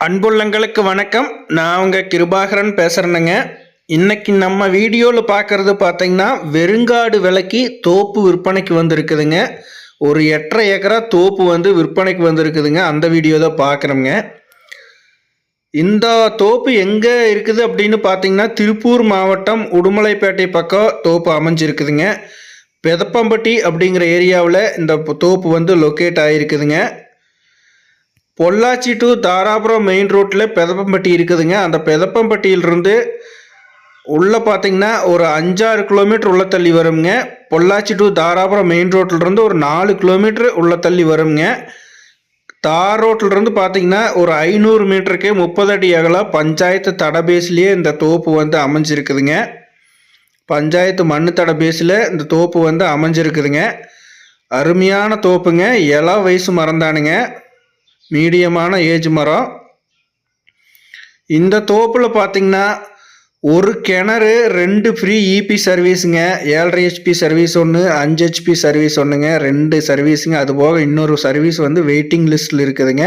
அன்புள்ளங்களுக்கு வணக்கம். நான் உங்கள் கிருபாகரன் பேசுகிறேனுங்க இன்னைக்கு நம்ம வீடியோவில் பார்க்குறது பார்த்தீங்கன்னா வெறுங்காடு விலைக்கு தோப்பு விற்பனைக்கு வந்திருக்குதுங்க. ஒரு எட்டரை ஏக்கரா தோப்பு வந்து விற்பனைக்கு வந்திருக்குதுங்க. அந்த வீடியோ தான் பார்க்குறோங்க இந்த தோப்பு எங்கே இருக்குது அப்படின்னு பார்த்தீங்கன்னா திருப்பூர் மாவட்டம் உடுமலைப்பேட்டை பக்கம் தோப்பு அமைஞ்சிருக்குதுங்க. பெதப்பம்பட்டி அப்படிங்கிற ஏரியாவில் இந்த தோப்பு வந்து லொக்கேட் ஆகிருக்குதுங்க பொள்ளாச்சி டு தாராபுரம் மெயின் ரோட்டில் பெதப்பம்பட்டி இருக்குதுங்க. அந்த பெதப்பம்பட்டியிலிருந்து உள்ளே பார்த்தீங்கன்னா ஒரு அஞ்சாறு கிலோமீட்டர் உள்ள தள்ளி வருங்க பொள்ளாச்சி டு தாராபுரம் மெயின் ரோட்டிலிருந்து ஒரு நாலு கிலோமீட்டர் உள்ள தள்ளி வருங்க தார் ரோட்டிலிருந்து பார்த்தீங்கன்னா ஒரு ஐநூறு மீட்டருக்கே முப்பது அடி அகலம் பஞ்சாயத்து தட பேஸ்லேயே இந்த தோப்பு வந்து அமைஞ்சிருக்குதுங்க. பஞ்சாயத்து மண்ணு தட பேஸில் இந்த தோப்பு வந்து அமைஞ்சிருக்குதுங்க. அருமையான தோப்புங்க. இள வயசு மறந்தானுங்க. மீடியமான ஏஜ் மரம். இந்த தோப்பில் பார்த்தீங்கன்னா ஒரு கிணறு ரெண்டு ஃப்ரீ இபி சர்வீஸுங்க ஏழரை ஹெச்பி சர்வீஸ் ஒன்று அஞ்சு ஹெச்பி சர்வீஸ் ஒன்றுங்க ரெண்டு சர்வீஸுங்க அது போக இன்னொரு சர்வீஸ் வந்து வெயிட்டிங் லிஸ்ட்டில் இருக்குதுங்க.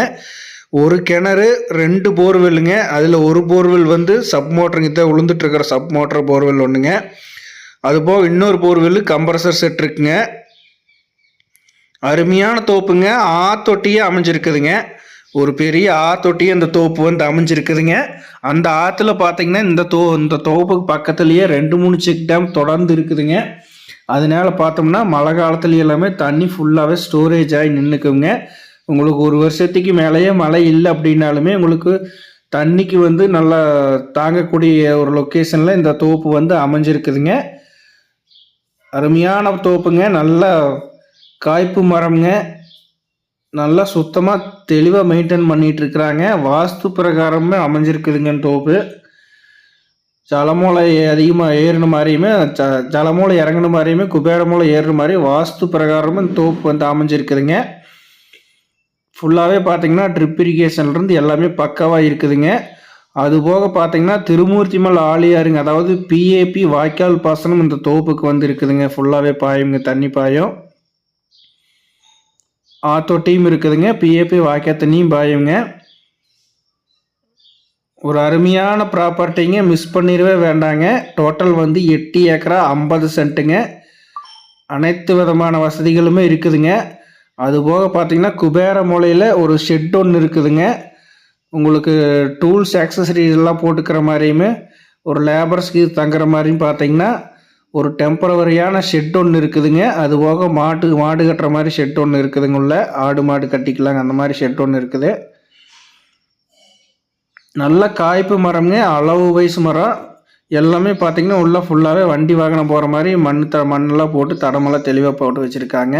ஒரு கிணறு ரெண்டு போர்வெல்லுங்க அதில் ஒரு போர்வெல் வந்து சப் மோட்டருங்க தான் உளுந்துட்டுருக்கிற சப் மோட்டர் போர்வெல் ஒன்றுங்க அது போக இன்னொரு போர்வெல்லு கம்ப்ரஸர் செட் இருக்குங்க. அருமையான தோப்புங்க ஆத்தொட்டியே அமைஞ்சிருக்குதுங்க. ஒரு பெரிய ஆத்தொட்டி இந்த தோப்பு வந்து அமைஞ்சிருக்குதுங்க. அந்த ஆற்றுல பார்த்தீங்கன்னா இந்த தோ இந்த தோப்புக்கு பக்கத்துலேயே ரெண்டு மூணு செக் டேம் தொடர்ந்து இருக்குதுங்க. அதனால பார்த்தோம்னா மழை காலத்துல எல்லாமே தண்ணி ஃபுல்லாகவே ஸ்டோரேஜ் ஆகி நின்றுக்குங்க உங்களுக்கு ஒரு வருஷத்துக்கு மேலேயே மழை இல்லை அப்படின்னாலுமே உங்களுக்கு தண்ணிக்கு வந்து நல்லா தாங்கக்கூடிய ஒரு லொக்கேஷனில் இந்த தோப்பு வந்து அமைஞ்சிருக்குதுங்க. அருமையான தோப்புங்க. நல்லா காய்ப்பு மரம்ங்க. நல்லா சுத்தமாக தெளிவாக மெயின்டைன் பண்ணிட்டு இருக்கிறாங்க வாஸ்து பிரகாரமே அமைஞ்சிருக்குதுங்க தோப்பு. ஜலமூலை அதிகமாக ஏறின மாதிரியுமே ஜ ஜலமூலை இறங்கின மாதிரியுமே குபேரமூலை ஏறுற மாதிரி வாஸ்து பிரகாரமும் இந்த தோப்பு வந்து அமைஞ்சிருக்குதுங்க. ஃபுல்லாகவே பார்த்தீங்கன்னா ட்ரிப் இரிகேஷன்லேருந்து எல்லாமே பக்காவாக இருக்குதுங்க. அது போக பார்த்தீங்கன்னா திருமூர்த்திமல் ஆலியாருங்க அதாவது பிஏபி வாய்க்கால் பாசனம் இந்த தோப்புக்கு வந்து இருக்குதுங்க ஃபுல்லாகவே பாயுங்க தண்ணி பாயும். ஆத்தொட்டியும் இருக்குதுங்க. பிஏபி வாக்கியத்தனியும் பாயுங்க. ஒரு அருமையான ப்ராப்பர்ட்டிங்க மிஸ் பண்ணிடவே வேண்டாங்க. டோட்டல் வந்து எட்டு ஏக்கரா ஐம்பது சென்ட்டுங்க. அனைத்து விதமான வசதிகளுமே இருக்குதுங்க. அதுபோக பார்த்தீங்கன்னா குபேர மூலையில் ஒரு ஷெட் ஒன்று இருக்குதுங்க. உங்களுக்கு டூல்ஸ் ஆக்சசரிஸ் எல்லாம் போட்டுக்கிற மாதிரியுமே ஒரு லேபர்ஸ்க்கு தங்குற மாதிரியும் பார்த்தீங்கன்னா ஒரு டெம்பரவரியான ஷெட் ஒன்று இருக்குதுங்க. அது போக மாட்டு மாடு கட்டுற மாதிரி ஷெட் ஒன்று இருக்குதுங்க உள்ள. ஆடு மாடு கட்டிக்கலாங்க. அந்த மாதிரி ஷெட் ஒன்று இருக்குது. நல்ல காய்ப்பு மரம்ங்க. அளவு வயசு மரம். எல்லாமே பார்த்திங்கன்னா உள்ள ஃபுல்லாகவே வண்டி வாகனம் போகிற மாதிரி மண் த மண்ணெல்லாம் போட்டு தடமெல்லாம் தெளிவாக போட்டு வச்சுருக்காங்க.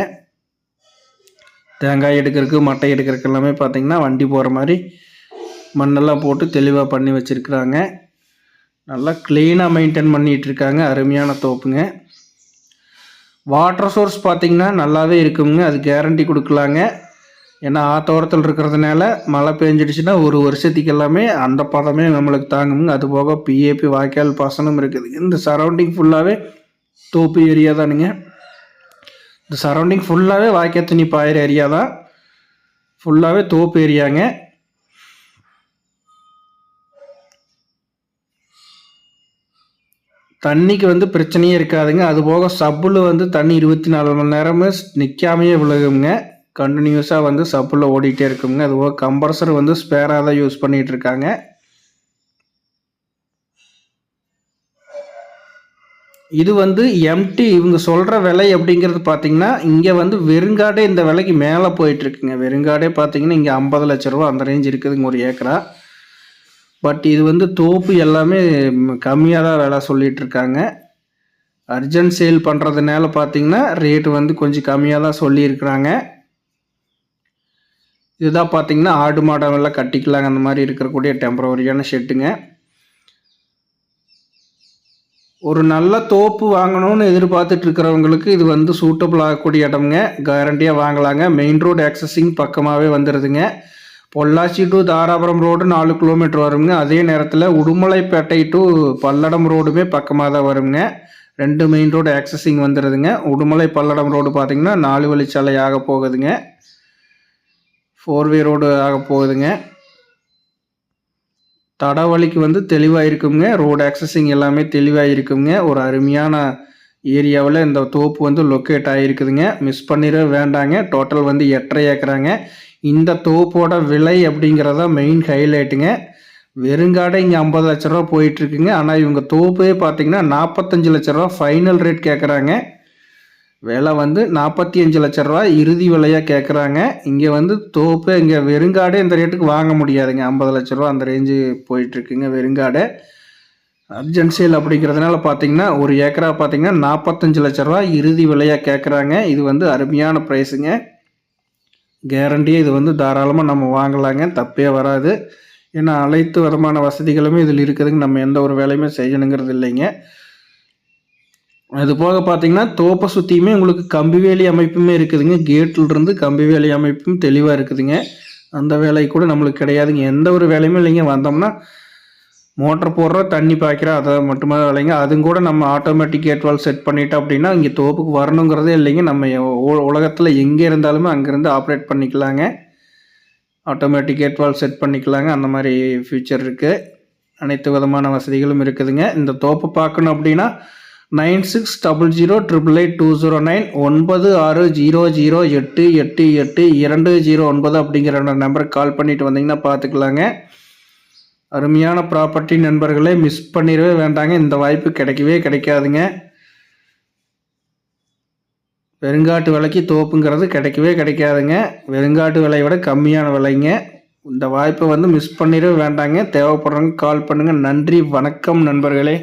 தேங்காய் எடுக்கிறதுக்கு மட்டை எடுக்கிறதுக்கு எல்லாமே பார்த்தீங்கன்னா வண்டி போகிற மாதிரி மண்ணெல்லாம் போட்டு தெளிவாக பண்ணி வச்சுருக்குறாங்க. நல்லா க்ளீனாக மெயின்டைன் பண்ணிகிட்டு இருக்காங்க அருமையான தோப்புங்க. வாட்டர் சோர்ஸ் பார்த்தீங்கன்னா நல்லாவே இருக்குங்க. அது கேரண்டி கொடுக்கலாங்க. ஏன்னா ஆத்தோரத்தில் இருக்கிறதுனால மழை பெஞ்சிடுச்சுன்னா ஒரு வருஷத்துக்கு எல்லாமே அந்த பதமே நம்மளுக்கு தாங்குங்க. அது போக பிஏபி வாய்க்கால் பாசனம் இருக்குது. இந்த சரௌண்டிங் ஃபுல்லாகவே தோப்பு ஏரியா தானுங்க. இந்த சரௌண்டிங் ஃபுல்லாகவே வாய்க்கால் துணி பாயிற ஏரியா தான். ஃபுல்லாகவே தோப்பு ஏரியாங்க தண்ணிக்கு வந்து பிரச்சனையே இருக்காதுங்க. அது போக சப்பில் வந்து தண்ணி இருபத்தி நாலு மணி நேரமே நிற்காமையே விழுகுங்க. கண்டினியூஸாக வந்து சப்பில் ஓடிட்டே இருக்குங்க. அது போக கம்ப்ரஸர் வந்து ஸ்பேராக தான் யூஸ் பண்ணிகிட்டு இருக்காங்க. இது வந்து எம்டி இவங்க சொல்கிற விலை அப்படிங்கிறது பார்த்தீங்கன்னா இங்கே வந்து வெறுங்காடே இந்த விலைக்கு மேலே போயிட்டுருக்குங்க வெறுங்காடே பார்த்தீங்கன்னா இங்கே ஐம்பது லட்ச ரூபா அந்த ரேஞ்ச் இருக்குதுங்க ஒரு ஏக்கரா. பட் இது வந்து தோப்பு எல்லாமே கம்மியாக தான் விலை சொல்லிகிட்டு இருக்காங்க. அர்ஜென்ட் சேல் பண்ணுறதுனால பார்த்தீங்கன்னா ரேட்டு வந்து கொஞ்சம் கம்மியாக தான் சொல்லியிருக்கிறாங்க. இதுதான் பார்த்தீங்கன்னா ஆடு மாடெல்லாம் கட்டிக்கலாங்க. அந்த மாதிரி இருக்கக்கூடிய டெம்பரவரியான ஷெட்டுங்க ஒரு நல்ல தோப்பு வாங்கணும்னு எதிர்பார்த்துட்டு இருக்கிறவங்களுக்கு இது வந்து சூட்டபிள் ஆகக்கூடிய இடம்ங்க. கேரண்டியாக வாங்கலாங்க. மெயின் ரோடு ஆக்சஸிங் பக்கமாகவே வந்துடுதுங்க பொள்ளாச்சி டு தாராபுரம் ரோடு நாலு கிலோமீட்டர் வருங்க அதே நேரத்தில் உடுமலைப்பேட்டை டு பல்லடம் ரோடுமே பக்கமாக தான் வருங்க ரெண்டு மெயின் ரோடு ஆக்சஸிங் வந்துடுதுங்க உடுமலை பல்லடம் ரோடு பார்த்திங்கன்னா நாலு வழிச்சாலை ஆக போகுதுங்க. ஃபோர்வே ரோடு ஆக போகுதுங்க. தடவழிக்கு வந்து தெளிவாக இருக்குங்க ரோடு ஆக்சஸிங் எல்லாமே தெளிவாக இருக்குங்க ஒரு அருமையான ஏரியாவில் இந்த தோப்பு வந்து லொக்கேட் ஆகிருக்குதுங்க மிஸ் பண்ணிட வேண்டாங்க. டோட்டல் வந்து எட்டரை ஏக்கராங்க. இந்த தோப்போட விலை அப்படிங்கிறத மெயின் ஹைலைட்டுங்க வெறுங்காடை இங்கே ஐம்பது லட்ச ரூபா போயிட்டுருக்குங்க. ஆனால் இவங்க தோப்பே பார்த்தீங்கன்னா நாற்பத்தஞ்சு லட்ச ரூபா ஃபைனல் ரேட் கேட்குறாங்க விலை வந்து நாற்பத்தி அஞ்சு லட்ச ரூபா இறுதி விலையாக கேட்குறாங்க இங்கே வந்து தோப்பு இங்கே வெறுங்காடே இந்த ரேட்டுக்கு வாங்க முடியாதுங்க. ஐம்பது லட்ச ரூபா அந்த ரேஞ்சு போயிட்டுருக்குங்க வெறுங்காடை. அர்ஜென்ட் சேல் அப்படிங்கிறதுனால பார்த்தீங்கன்னா ஒரு ஏக்கரா பார்த்தீங்கன்னா நாற்பத்தஞ்சு லட்ச ரூபா இறுதி விலையாக கேட்குறாங்க இது வந்து அருமையான ப்ரைஸுங்க கேரண்டியாக இது வந்து தாராளமாக நம்ம வாங்கலாங்க. தப்பே வராது. ஏன்னா அனைத்து விதமான வசதிகளுமே இதில் இருக்குதுங்க. நம்ம எந்த ஒரு வேலையுமே செய்யணுங்கிறது இல்லைங்க. அது போக பார்த்தீங்கன்னா தோப்பை சுற்றியுமே உங்களுக்கு கம்பி வேலி அமைப்புமே இருக்குதுங்க. கேட்டில் இருந்து கம்பி வேலி அமைப்பும் தெளிவாக இருக்குதுங்க. அந்த வேலை கூட நம்மளுக்கு கிடையாதுங்க. எந்த ஒரு வேலையுமே இல்லைங்க. வந்தோம்னா மோட்டர் போடுறோம் தண்ணி பாய்க்கிறோம் அதை மட்டுமே இல்லைங்க அதுவும் கூட நம்ம ஆட்டோமேட்டிக் கேட்வால் செட் பண்ணிட்டோம் அப்படின்னா இங்கே தோப்புக்கு வரணுங்கிறதே இல்லைங்க. நம்ம உ- உலகத்தில் எங்கே இருந்தாலுமே அங்கேருந்து ஆப்ரேட் பண்ணிக்கலாங்க. ஆட்டோமேட்டிக் கேட்வால் செட் பண்ணிக்கலாங்க. அந்த மாதிரி ஃபியூச்சர் இருக்குது அனைத்து விதமான வசதிகளும் இருக்குதுங்க. இந்த தோப்பு பார்க்கணும் அப்படின்னா nine six double zero triple eight two zero nine ஒன்பது ஆறு ஜீரோ ஜீரோ எட்டு எட்டு எட்டு இரண்டு ஜீரோ ஒன்பது அப்படிங்கிற நம்பருக்கு கால் பண்ணிட்டு வந்தீங்கன்னா பார்த்துக்கலாங்க. அருமையான ப்ராப்பர்ட்டி நண்பர்களே மிஸ் பண்ணிடவே வேண்டாங்க. இந்த வாய்ப்பு கிடைக்கவே கிடைக்காதுங்க. வெறுங்காட்டு விலைக்கு தோப்புங்கிறது கிடைக்கவே கிடைக்காதுங்க. வெறுங்காட்டு விலையை விட கம்மியான விலைங்க. இந்த வாய்ப்பை வந்து மிஸ் பண்ணிடவே வேண்டாங்க. தேவைப்படுறவங்க கால் பண்ணுங்கள் நன்றி வணக்கம் நண்பர்களே.